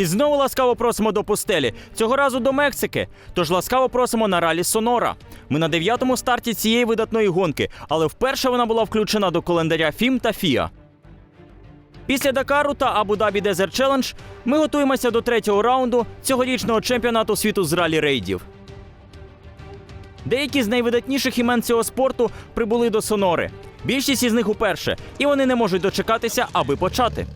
І знову ласкаво просимо до пустелі. Цього разу до Мексики. Тож ласкаво просимо на ралі Сонора. Ми на дев'ятому старті цієї видатної гонки, але вперше вона була включена до календаря ФІМ та ФІА. Після Дакару та Абу-Дабі Desert Challenge ми готуємося до третього раунду цьогорічного чемпіонату світу з ралі рейдів. Деякі з найвидатніших імен цього спорту прибули до Сонори. Більшість із них уперше, і вони не можуть дочекатися, аби почати.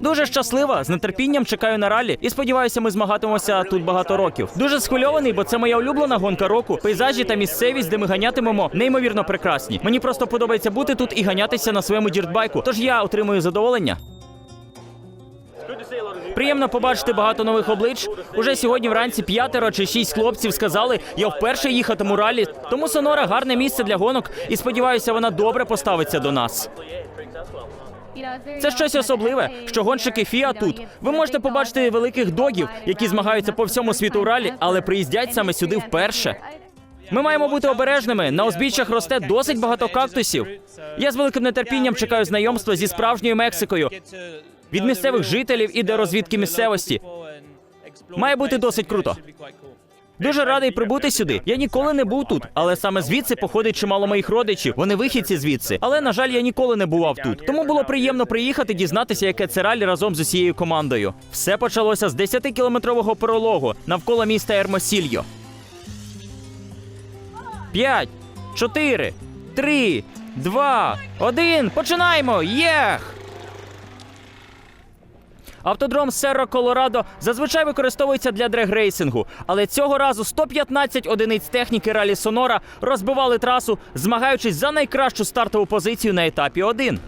Дуже щаслива, з нетерпінням чекаю на ралі і сподіваюся, ми змагатимемося тут багато років. Дуже схвильований, бо це моя улюблена гонка року. Пейзажі та місцевість, де ми ганятимемо, неймовірно прекрасні. Мені просто подобається бути тут і ганятися на своєму діртбайку. Тож я отримую задоволення. Приємно побачити багато нових облич. Уже сьогодні вранці п'ятеро чи шість хлопців сказали, я вперше їхатиму ралі. Тому Сонора гарне місце для гонок, і сподіваюся, вона добре поставиться до нас. Це щось особливе, що гонщики Фіа тут. Ви можете побачити великих догів, які змагаються по всьому світу ралі, але приїздять саме сюди вперше. Ми маємо бути обережними. На узбіччях росте досить багато кактусів. Я з великим нетерпінням чекаю знайомства зі справжньою Мексикою від місцевих жителів і до розвідки місцевості. Має бути досить круто. Дуже радий прибути сюди. Я ніколи не був тут, але саме звідси походить чимало моїх родичів. Вони вихідці звідси. Але на жаль, я ніколи не бував тут. Тому було приємно приїхати, дізнатися, яке це ралі разом з усією командою. Все почалося з 10-кілометрового прологу навколо міста Ермосільо. П'ять, чотири, три, два, один. Починаємо! Єх! Автодром Серро Колорадо зазвичай використовується для дрегрейсингу, але цього разу 115 одиниць техніки ралі Сонора розбивали трасу, змагаючись за найкращу стартову позицію на етапі 1.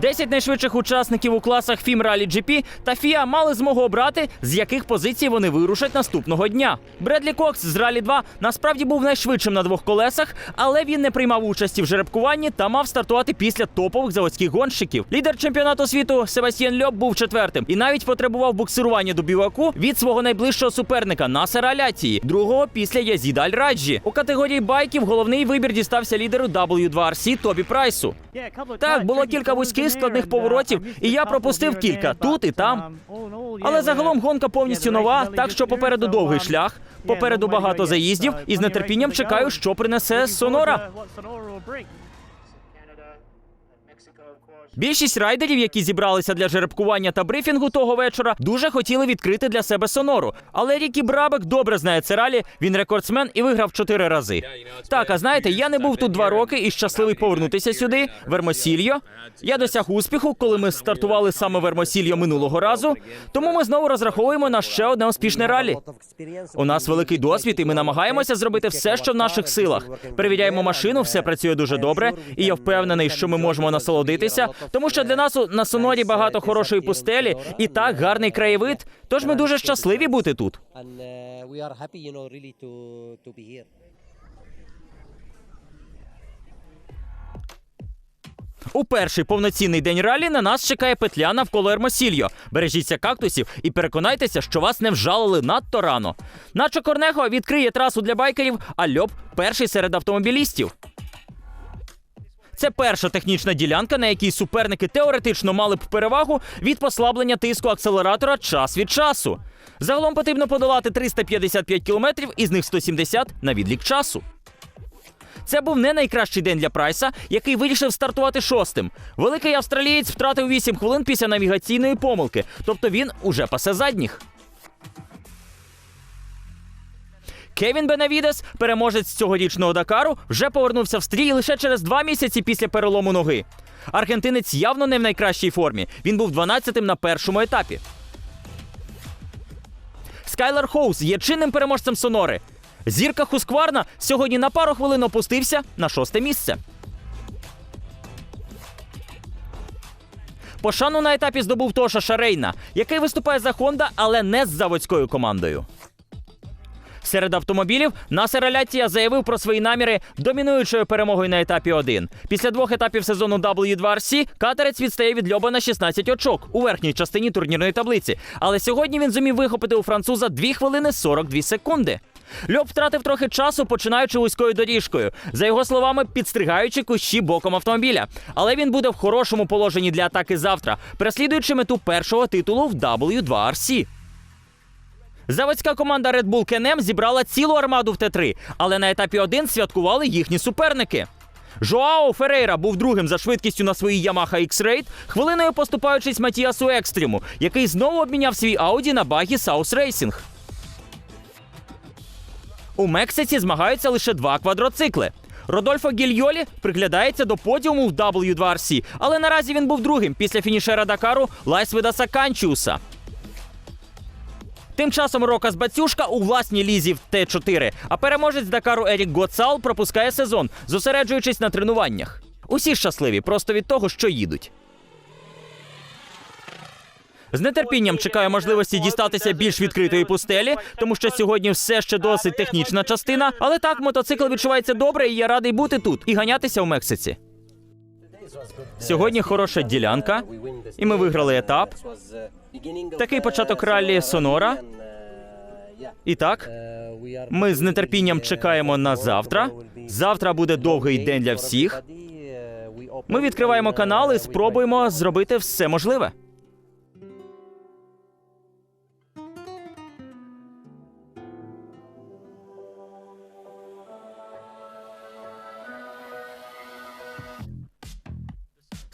10 найшвидших учасників у класах FIM Rally GP та FIA мали змогу обрати, з яких позицій вони вирушать наступного дня. Бредлі Кокс з Rally 2 насправді був найшвидшим на двох колесах, але він не приймав участі в жеребкуванні та мав стартувати після топових заводських гонщиків. Лідер чемпіонату світу Себастьєн Льоб був четвертим і навіть потребував буксирування до біваку від свого найближчого суперника Насера Алятії, другого після Язіда Аль-Раджі. У категорії байків головний вибір дістався лідеру W2RC Тобі Прайсу. Так, було кілька вузьких складних поворотів, і я пропустив кілька. Тут і там. Але загалом гонка повністю нова, так що попереду довгий шлях, попереду багато заїздів, і з нетерпінням чекаю, що принесе Сонора. Більшість райдерів, які зібралися для жеребкування та брифінгу того вечора, дуже хотіли відкрити для себе сонору. Але Рікі Брабек добре знає це ралі. Він рекордсмен і виграв чотири рази. Так, а знаєте, я не був тут два роки і щасливий повернутися сюди, в Ермосільо. Я досяг успіху, коли ми стартували саме в Ермосільо минулого разу. Тому ми знову розраховуємо на ще одне успішне ралі. У нас великий досвід, і ми намагаємося зробити все, що в наших силах. Перевіряємо машину, все працює дуже добре, і я впевнений, що ми можемо насолодитися, тому що для нас на сонорі багато хорошої пустелі і так гарний краєвид. Тож ми дуже щасливі бути тут. У перший повноцінний день ралі на нас чекає петля навколо Ермосільо. Бережіться кактусів і переконайтеся, що вас не вжалили надто рано. Начо Корнехо відкриє трасу для байкерів, а Льоб перший серед автомобілістів. Це перша технічна ділянка, на якій суперники теоретично мали б перевагу від послаблення тиску акселератора час від часу. Загалом потрібно подолати 355 кілометрів, із них 170 на відлік часу. Це був не найкращий день для Прайса, який вирішив стартувати шостим. Великий австралієць втратив 8 хвилин після навігаційної помилки, тобто він уже пасе задніх. Кевін Бенавідес, переможець цьогорічного Дакару, вже повернувся в стрій лише через два місяці після перелому ноги. Аргентинець явно не в найкращій формі. Він був 12-тим на першому етапі. Скайлер Хоус є чинним переможцем Сонори. Зірка Хускварна сьогодні на пару хвилин опустився на шосте місце. Пошану на етапі здобув Тоша Шарейна, який виступає за Honda, але не з заводською командою. Серед автомобілів Насер Алятія заявив про свої наміри домінуючою перемогою на етапі 1. Після двох етапів сезону W2RC катерець відстає від Льоба на 16 очок у верхній частині турнірної таблиці. Але сьогодні він зумів вихопити у француза 2 хвилини 42 секунди. Льоб втратив трохи часу, починаючи вузькою доріжкою. За його словами, підстригаючи кущі боком автомобіля. Але він буде в хорошому положенні для атаки завтра, переслідуючи мету першого титулу в W2RC. Заводська команда Red Bull KNM зібрала цілу армаду в Т3, але на етапі 1 святкували їхні суперники. Жоао Ферейра був другим за швидкістю на своїй Yamaha X-Raid, хвилиною поступаючись Матіасу Екстріму, який знову обміняв свій Audi на багі South Racing. У Мексиці змагаються лише два квадроцикли. Родольфо Гільйолі приглядається до подіуму в W2RC, але наразі він був другим після фінішера Дакару Лайсвидаса Канчіуса. Тим часом Рокас Бацюшка у власній лізі в Т4, а переможець Дакару Ерік Гоцал пропускає сезон, зосереджуючись на тренуваннях. Усі щасливі просто від того, що їдуть. З нетерпінням чекаю можливості дістатися більш відкритої пустелі, тому що сьогодні все ще досить технічна частина. Але так, мотоцикл відчувається добре, і я радий бути тут і ганятися в Мексиці. Сьогодні хороша ділянка, і ми виграли етап. Такий початок раллі Сонора. І так, ми з нетерпінням чекаємо на завтра. Завтра буде довгий день для всіх. Ми відкриваємо канал і спробуємо зробити все можливе.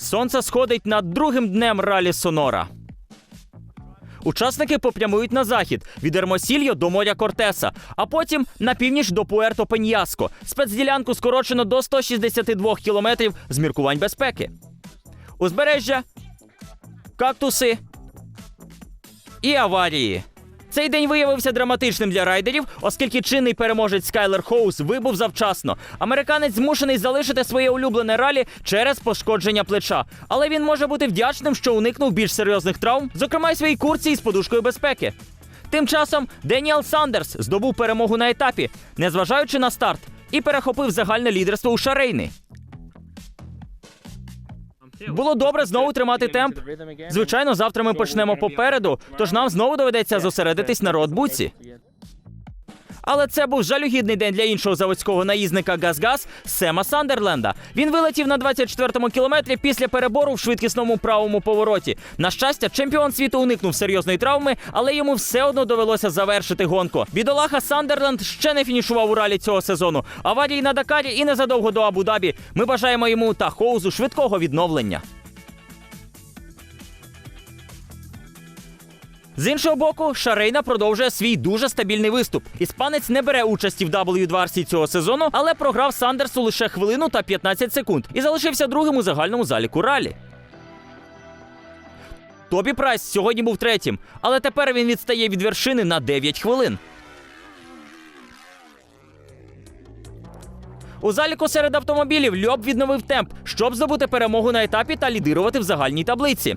Сонце сходить над другим днем ралі Сонора. Учасники попрямують на захід від Ермосільо до моря Кортеса, а потім на північ до Пуерто Пеньяско. Спецділянку скорочено до 162 кілометрів з міркувань безпеки. Узбережжя, кактуси і аварії. Цей день виявився драматичним для райдерів, оскільки чинний переможець Скайлер Хоус вибув завчасно. Американець змушений залишити своє улюблене ралі через пошкодження плеча. Але він може бути вдячним, що уникнув більш серйозних травм, зокрема й своїй курці із подушкою безпеки. Тим часом Деніел Сандерс здобув перемогу на етапі, незважаючи на старт, і перехопив загальне лідерство у Шарейни. Було добре знову тримати темп. Звичайно, завтра ми почнемо попереду, тож нам знову доведеться зосередитись на роутбуці. Але це був жалюгідний день для іншого заводського наїзника Газгаз Сема Сандерленда. Він вилетів на 24-му кілометрі після перебору в швидкісному правому повороті. На щастя, чемпіон світу уникнув серйозної травми, але йому все одно довелося завершити гонку. Бідолаха Сандерленд ще не фінішував у ралі цього сезону. Аварії на Дакарі і незадовго до Абу-Дабі. Ми бажаємо йому та Хоузу швидкого відновлення. З іншого боку, Шарейна продовжує свій дуже стабільний виступ. Іспанець не бере участі в W2RC цього сезону, але програв Сандерсу лише хвилину та 15 секунд і залишився другим у загальному заліку ралі. Тобі Прайс сьогодні був третім, але тепер він відстає від вершини на 9 хвилин. У заліку серед автомобілів Льоб відновив темп, щоб здобути перемогу на етапі та лідирувати в загальній таблиці.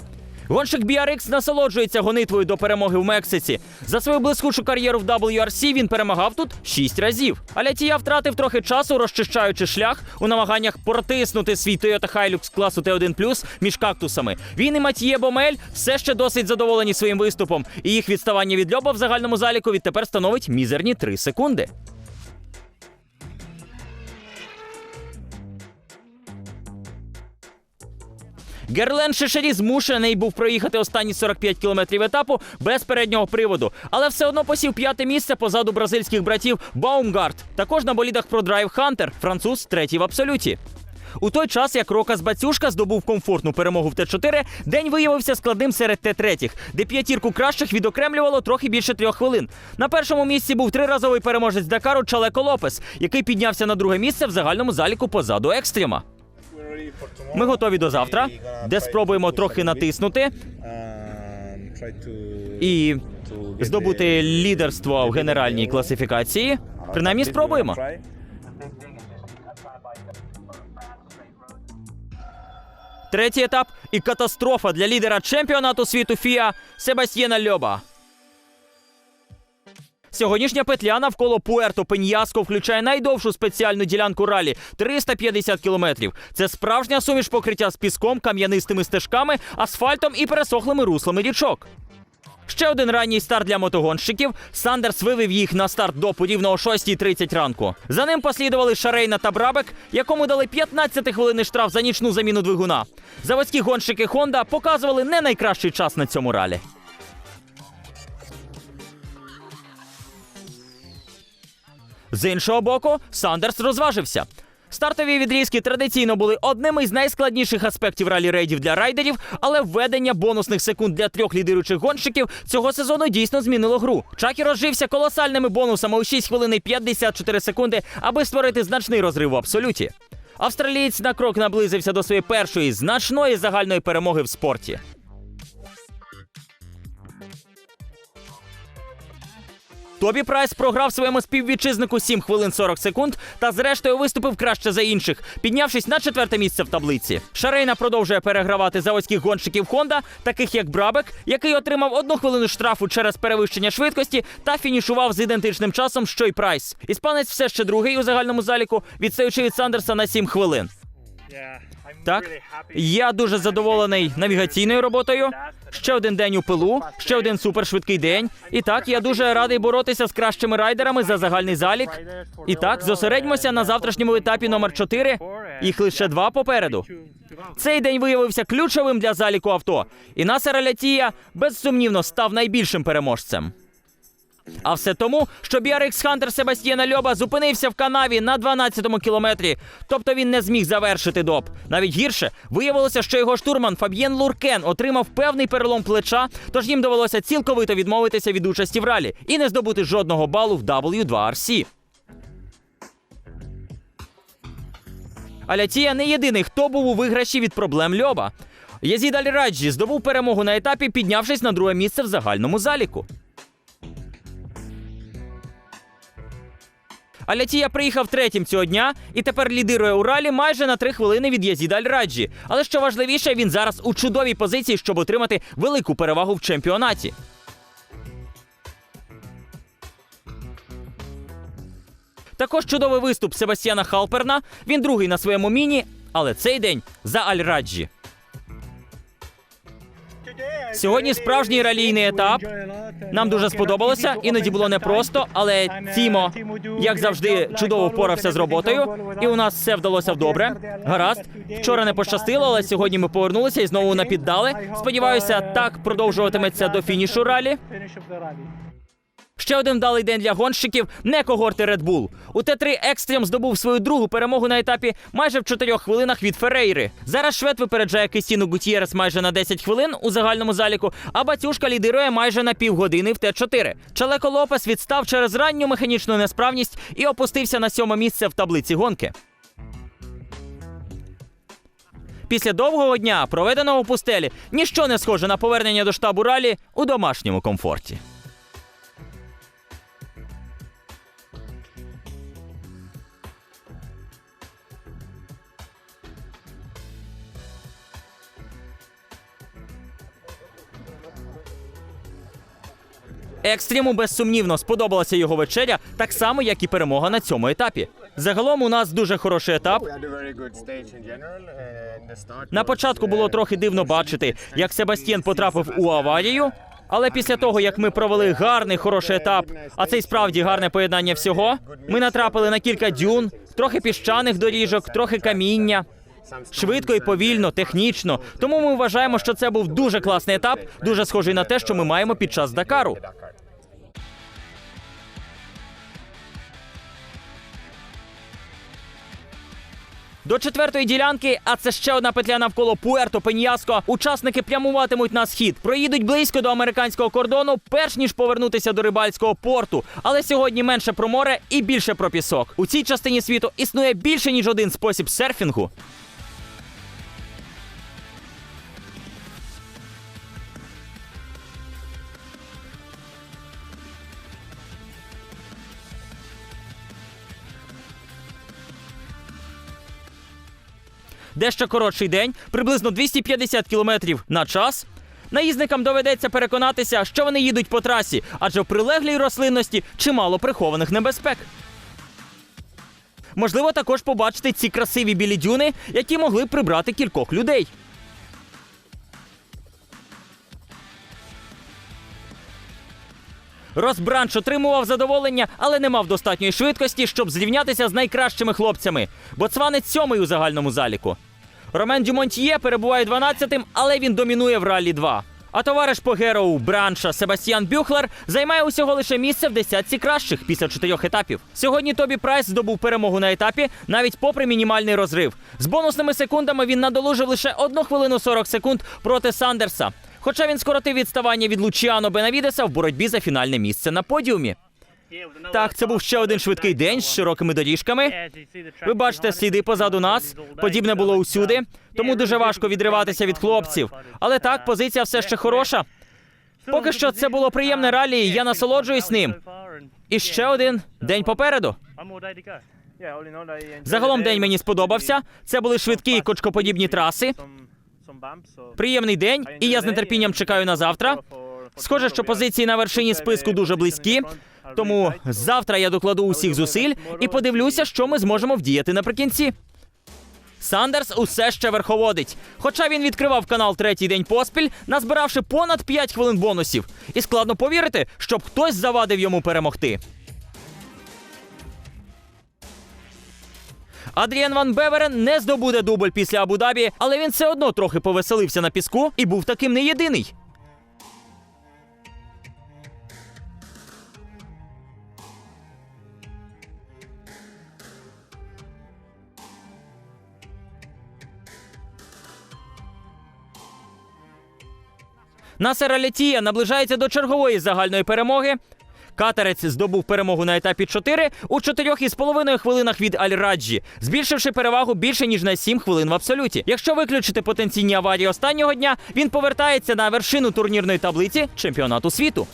Гонщик BRX насолоджується гонитвою до перемоги в Мексиці. За свою блискучу кар'єру в WRC він перемагав тут 6 разів. Але Тія втратив трохи часу, розчищаючи шлях у намаганнях протиснути свій Toyota Hilux класу Т1+, між кактусами. Він і Матіє Бомель все ще досить задоволені своїм виступом, і їх відставання від Льоба в загальному заліку відтепер становить мізерні 3 секунди. Герлен Шишері змушений був проїхати останні 45 кілометрів етапу без переднього приводу, але все одно посів п'яте місце позаду бразильських братів Баумгарт. Також на болідах ProDrive Hunter, француз третій в абсолюті. У той час, як Рокас Бацюшка здобув комфортну перемогу в Т4, день виявився складним серед Т3, де п'ятірку кращих відокремлювало трохи більше трьох хвилин. На першому місці був триразовий переможець Дакару Чалеко Лопес, який піднявся на друге місце в загальному заліку позаду Екстріма. Ми готові до завтра, де спробуємо трохи натиснути і здобути лідерство в генеральній класифікації. Принаймні спробуємо. Третій етап і катастрофа для лідера чемпіонату світу ФІА Себастьєна Льоба. Сьогоднішня петля навколо Пуерто Пеньяско включає найдовшу спеціальну ділянку ралі 350 кілометрів. Це справжня суміш покриття з піском, кам'янистими стежками, асфальтом і пересохлими руслами річок. Ще один ранній старт для мотогонщиків. Сандерс вивів їх на старт до подібного 6.30 ранку. За ним послідували Шарейна та Брабек, якому дали 15 хвилинний штраф за нічну заміну двигуна. Заводські гонщики Honda показували не найкращий час на цьому ралі. З іншого боку, Сандерс розважився. Стартові відрізки традиційно були одним із найскладніших аспектів ралі рейдів для райдерів, але введення бонусних секунд для трьох лідируючих гонщиків цього сезону дійсно змінило гру. Чакі розжився колосальними бонусами у 6 хвилин і 54 секунди, аби створити значний розрив в абсолюті. Австралієць на крок наблизився до своєї першої значної загальної перемоги в спорті. Тобі Прайс програв своєму співвітчизнику 7 хвилин 40 секунд та зрештою виступив краще за інших, піднявшись на четверте місце в таблиці. Шарейна продовжує перегравати заводських гонщиків Honda, таких як Брабек, який отримав одну хвилину штрафу через перевищення швидкості та фінішував з ідентичним часом, що й Прайс. Іспанець все ще другий у загальному заліку, відстаючи від Сандерса на 7 хвилин. Так, я дуже задоволений навігаційною роботою. Ще один день у пилу, ще один супершвидкий день. І так, я дуже радий боротися з кращими райдерами за загальний залік. І так, зосередьмося на завтрашньому етапі номер 4. Їх лише два попереду. Цей день виявився ключовим для заліку авто. І Насер Алятія безсумнівно став найбільшим переможцем. А все тому, що BRX Хантер Себастьєна Льоба зупинився в канаві на 12-му кілометрі. Тобто він не зміг завершити доп. Навіть гірше виявилося, що його штурман Фаб'єн Луркен отримав певний перелом плеча, тож їм довелося цілковито відмовитися від участі в ралі і не здобути жодного балу в W2RC. Алятія не єдиний, хто був у виграші від проблем Льоба. Язід Аль-Раджі здобув перемогу на етапі, піднявшись на друге місце в загальному заліку. Алятія приїхав третім цього дня і тепер лідирує у ралі майже на три хвилини від Язіда Аль-Раджі. Але що важливіше, він зараз у чудовій позиції, щоб отримати велику перевагу в чемпіонаті. Також чудовий виступ Себастьяна Халперна. Він другий на своєму міні, але цей день за Аль-Раджі. Сьогодні справжній ралійний етап. Нам дуже сподобалося. Іноді було непросто, але Тімо, як завжди, чудово впорався з роботою, і у нас все вдалося добре. Гаразд. Вчора не пощастило, але сьогодні ми повернулися і знову напіддали. Сподіваюся, так продовжуватиметься до фінішу ралі. Ще один вдалий день для гонщиків не когорти Red Bull. У Т3 Екстрем здобув свою другу перемогу на етапі майже в 4 хвилинах від Ферейри. Зараз швед випереджає Кристіну Гутієрес майже на 10 хвилин у загальному заліку, а Батюшка лідирує майже на півгодини в Т4. Чалеко Лопес відстав через ранню механічну несправність і опустився на сьоме місце в таблиці гонки. Після довгого дня, проведеного у пустелі, ніщо не схоже на повернення до штабу ралі у домашньому комфорті. Екстріму безсумнівно сподобалася його вечеря, так само як і перемога на цьому етапі. Загалом у нас дуже хороший етап. На початку було трохи дивно бачити, як Себастьєн потрапив у аварію. Але після того, як ми провели гарний хороший етап, а це й справді гарне поєднання всього, ми натрапили на кілька дюн, трохи піщаних доріжок, трохи каміння. Швидко і повільно, технічно. Тому ми вважаємо, що це був дуже класний етап, дуже схожий на те, що ми маємо під час Дакару. До четвертої ділянки, а це ще одна петля навколо Пуерто Пеньяско. Учасники прямуватимуть на схід, проїдуть близько до американського кордону, перш ніж повернутися до рибальського порту. Але сьогодні менше про море і більше про пісок. У цій частині світу існує більше ніж один спосіб серфінгу. Дещо коротший день, приблизно 250 кілометрів на час. Наїзникам доведеться переконатися, що вони їдуть по трасі, адже в прилеглій рослинності чимало прихованих небезпек. Можливо, також побачити ці красиві білі дюни, які могли б прибрати кількох людей. Рос Бранч отримував задоволення, але не мав достатньої швидкості, щоб зрівнятися з найкращими хлопцями. Боцванець сьомий у загальному заліку. Ромен Дюмонтьє перебуває 12-тим, але він домінує в ралі 2. А товариш по героу Бранша Себастьян Бюхлер займає усього лише місце в десятці кращих після чотирьох етапів. Сьогодні Тобі Прайс здобув перемогу на етапі, навіть попри мінімальний розрив. З бонусними секундами він надолужив лише 1 хвилину 40 секунд проти Сандерса. Хоча він скоротив відставання від Лучіано Бенавідеса в боротьбі за фінальне місце на подіумі. Так, це був ще один швидкий день з широкими доріжками. Ви бачите сліди позаду нас. Подібне було усюди, тому дуже важко відриватися від хлопців. Але так, позиція все ще хороша. Поки що це було приємне ралі, і я насолоджуюсь ним. І ще один день попереду. Загалом день мені сподобався. Це були швидкі і кочкоподібні траси. Приємний день, і я з нетерпінням чекаю на завтра. Схоже, що позиції на вершині списку дуже близькі. Тому завтра я докладу усіх зусиль і подивлюся, що ми зможемо вдіяти наприкінці. Сандерс усе ще верховодить. Хоча він відкривав канал третій день поспіль, назбиравши понад 5 хвилин бонусів. І складно повірити, щоб хтось завадив йому перемогти. Адріан Ван Беверен не здобуде дубль після Абу-Дабі, але він все одно трохи повеселився на піску і був таким не єдиний. Насер Алятія наближається до чергової загальної перемоги. Катерець здобув перемогу на етапі 4 у 4,5 хвилинах від Аль-Раджі, збільшивши перевагу більше ніж на 7 хвилин в абсолюті. Якщо виключити потенційні аварії останнього дня, він повертається на вершину турнірної таблиці чемпіонату світу.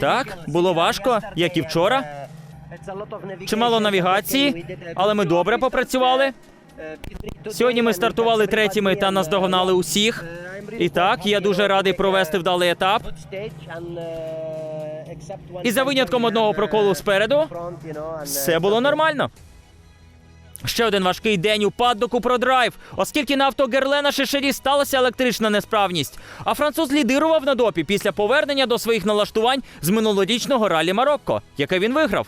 Так, було важко, як і вчора. Чимало навігації, але ми добре попрацювали. Сьогодні ми стартували третіми та наздогнали усіх. І так, я дуже радий провести вдалий етап. І за винятком одного проколу спереду, все було нормально. Ще один важкий день у паддоку про драйв, оскільки на авто Герлена Шишері сталася електрична несправність. А француз лідирував на допі після повернення до своїх налаштувань з минулорічного ралі Марокко, яке він виграв.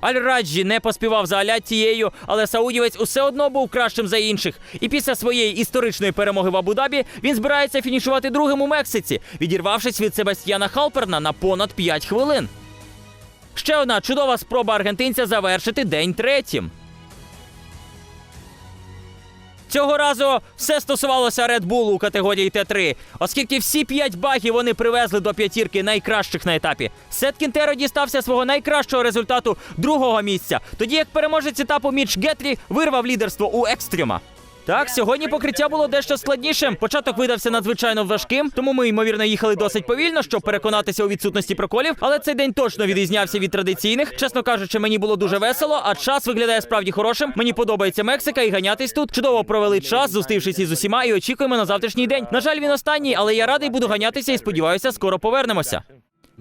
Аль-Раджі не поспівав за Аляттією, але саудівець усе одно був кращим за інших. І після своєї історичної перемоги в Абу-Дабі він збирається фінішувати другим у Мексиці, відірвавшись від Себастьяна Халперна на понад 5 хвилин. Ще одна чудова спроба аргентинця завершити день третім. Цього разу все стосувалося Red Bull у категорії Т3, оскільки всі п'ять багів вони привезли до п'ятірки найкращих на етапі. Сет Кінтеро дістався свого найкращого результату другого місця, тоді як переможець етапу Міч Гетлі вирвав лідерство у екстріма. Так, сьогодні покриття було дещо складнішим. Початок видався надзвичайно важким, тому ми ймовірно їхали досить повільно, щоб переконатися у відсутності проколів. Але цей день точно відрізнявся від традиційних. Чесно кажучи, мені було дуже весело, а час виглядає справді хорошим. Мені подобається Мексика і ганятись тут. Чудово провели час, зустрівшись із усіма, і очікуємо на завтрашній день. На жаль, він останній, але я радий буду ганятися і сподіваюся, скоро повернемося.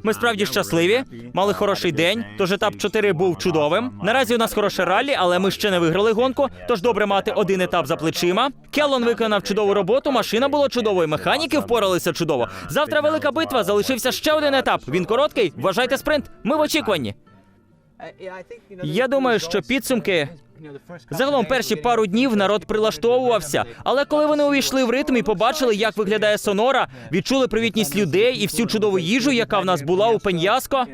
Ми справді щасливі, мали хороший день. Тож етап 4 був чудовим. Наразі у нас хороше раллі, але ми ще не виграли гонку. Тож добре мати один етап за плечима. Келлон виконав чудову роботу. Машина була чудовою. Механіки впоралися чудово. Завтра велика битва. Залишився ще один етап. Він короткий. Вважайте спринт. Ми в очікуванні. Я думаю, що підсумки. Загалом перші пару днів народ прилаштовувався, але коли вони увійшли в ритм і побачили, як виглядає сонора, відчули привітність людей і всю чудову їжу, яка в нас була у Пеньяско.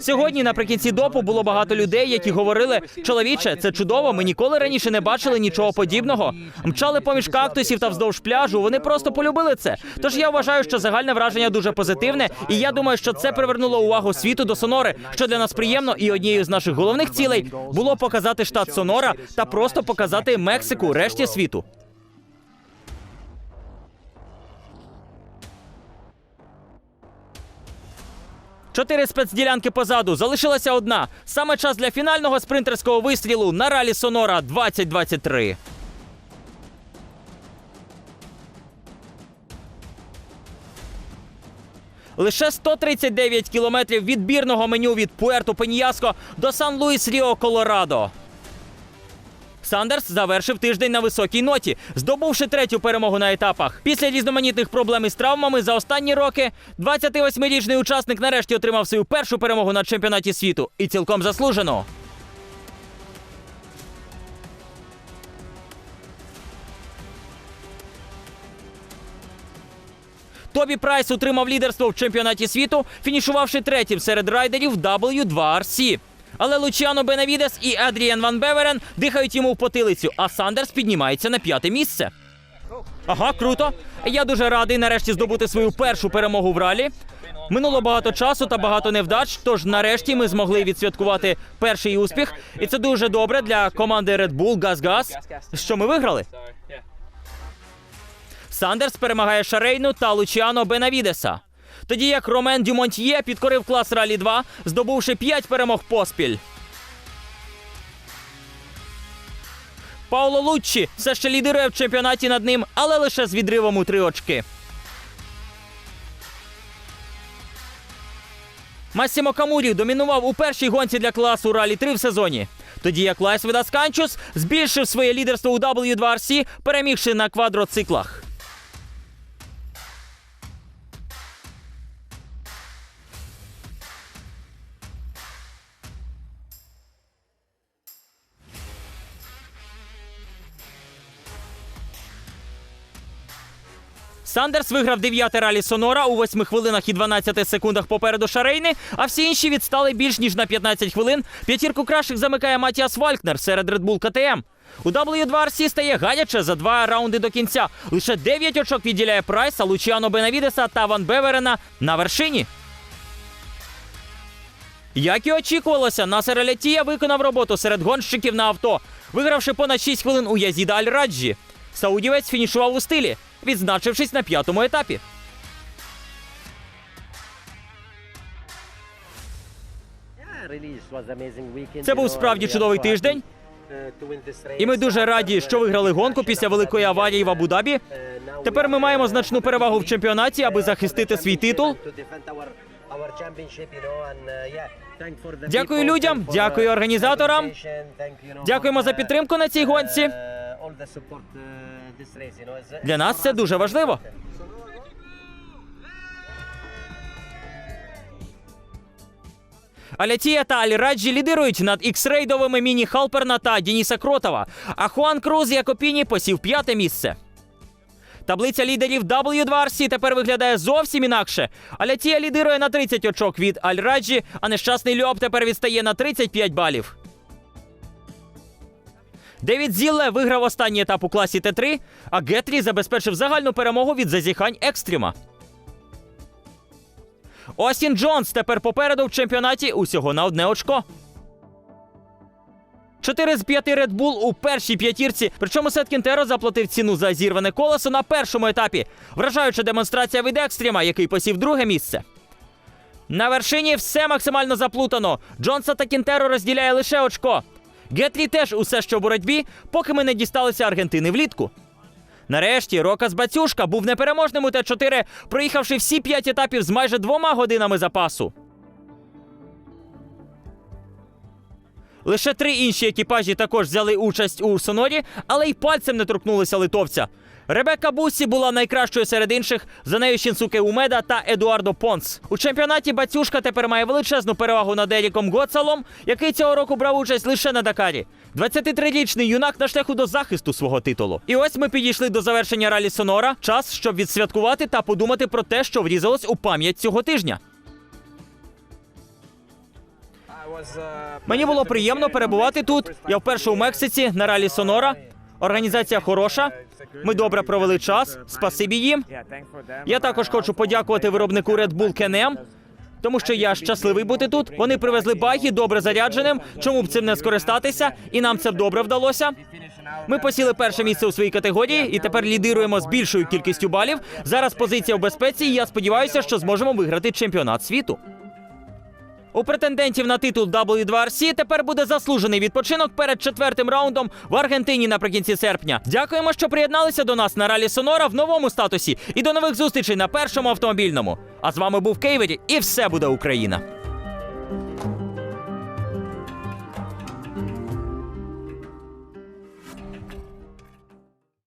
Сьогодні наприкінці допу було багато людей, які говорили: чоловіче, це чудово. Ми ніколи раніше не бачили нічого подібного. Мчали поміж кактусів та вздовж пляжу. Вони просто полюбили це. Тож я вважаю, що загальне враження дуже позитивне, і я думаю, що це привернуло увагу світу до сонори, що для нас приємно, і однією з наших головних цілей було показати штат Сонора та просто показати Мексику решті світу. Чотири спецділянки позаду. Залишилася одна. Саме час для фінального спринтерського вистрілу на ралі Сонора 2023. Лише 139 кілометрів відбірного меню від Пуерто Пеньяско до Сан-Луїс Ріо Колорадо. Сандерс завершив тиждень на високій ноті, здобувши третю перемогу на етапах. Після різноманітних проблем із травмами за останні роки 28-річний учасник нарешті отримав свою першу перемогу на чемпіонаті світу і цілком заслужено. Тобі Прайс утримав лідерство в чемпіонаті світу, фінішувавши третім серед райдерів W2RC. Але Лучіано Бенавідес і Адріан Ван Беверен дихають йому в потилицю, а Сандерс піднімається на п'яте місце. Ага, круто. Я дуже радий нарешті здобути свою першу перемогу в ралі. Минуло багато часу та багато невдач. Тож нарешті ми змогли відсвяткувати перший успіх, і це дуже добре для команди Red Bull Gas Gas, що ми виграли. Сандерс перемагає Шарейну та Лучіано Бенавідеса. Тоді як Ромен Дюмонтьє підкорив клас Ралі 2, здобувши 5 перемог поспіль. Пауло Луччі все ще лідирує в чемпіонаті над ним, але лише з відривом у три очки. Массімо Камурі домінував у першій гонці для класу Ралі 3 в сезоні. Тоді як Лайс Видасканчус збільшив своє лідерство у W2RC, перемігши на квадроциклах. Сандерс виграв 9 ралі Сонора у 8 хвилинах і 12 секундах попереду Шарейни, а всі інші відстали більш ніж на 15 хвилин. П'ятірку кращих замикає Матіас Валькнер серед Red Bull КТМ. У W2RC стає гадяче за два раунди до кінця. Лише 9 очок відділяє Прайса, Лучіано Бенавідеса та Ван Беверена на вершині. Як і очікувалося, Насер Алятія виконав роботу серед гонщиків на авто, вигравши понад 6 хвилин у Язіда Аль-Раджі. Саудівець фінішував у стилі, відзначившись на п'ятому етапі. Це був справді чудовий тиждень. І ми дуже раді, що виграли гонку після великої аварії в Абу-Дабі. Тепер ми маємо значну перевагу в чемпіонаті, аби захистити свій титул. Дякую людям, дякую організаторам. Дякуємо за підтримку на цій гонці. Для нас це дуже важливо. Алятія та Аль-Раджі лідирують над ікс-рейдовими міні Халперна та Дініса Кротова, а Хуан Круз Якопіні посів п'яте місце. Таблиця лідерів W2RC тепер виглядає зовсім інакше. Алятія лідирує на 30 очок від Аль-Раджі, а нещасний Льоб тепер відстає на 35 балів. Девід Зілле виграв останній етап у класі Т3, а Гетрі забезпечив загальну перемогу від зазіхань Екстріма. Остін Джонс тепер попереду в чемпіонаті усього на одне очко. Чотири з п'яти Red Bull у першій п'ятірці. Причому Сет Кінтеро заплатив ціну за зірване колесо на першому етапі. Вражаюча демонстрація від Екстріма, який посів друге місце. На вершині все максимально заплутано. Джонса та Кінтеро розділяє лише очко. Гетрі теж усе ще в боротьбі, поки ми не дісталися Аргентини влітку. Нарешті Рокас Бацюшка був непереможним у Т4, проїхавши всі п'ять етапів з майже двома годинами запасу. Лише три інші екіпажі також взяли участь у сонорі, але й пальцем не торкнулися литовця. Ребекка Буссі була найкращою серед інших. За нею Шінсуке Умеда та Едуардо Понс. У чемпіонаті Бацюшка тепер має величезну перевагу над Еріком Гоцалом, який цього року брав участь лише на Дакарі. 23-річний юнак на шляху до захисту свого титулу. І ось ми підійшли до завершення ралі Сонора. Час, щоб відсвяткувати та подумати про те, що врізалось у пам'ять цього тижня. Мені було приємно перебувати тут. Я вперше у Мексиці на ралі Сонора. Організація хороша. Ми добре провели час. Спасибі їм. Я також хочу подякувати виробнику Red Bull KNM, тому що я щасливий бути тут. Вони привезли баги добре зарядженим. Чому б цим не скористатися? І нам це добре вдалося. Ми посіли перше місце у своїй категорії і тепер лідируємо з більшою кількістю балів. Зараз позиція в безпеці, і я сподіваюся, що зможемо виграти чемпіонат світу. У претендентів на титул W2RC тепер буде заслужений відпочинок перед четвертим раундом в Аргентині наприкінці серпня. Дякуємо, що приєдналися до нас на ралі Сонора в новому статусі. І до нових зустрічей на першому автомобільному. А з вами був Кейвері, і все буде Україна.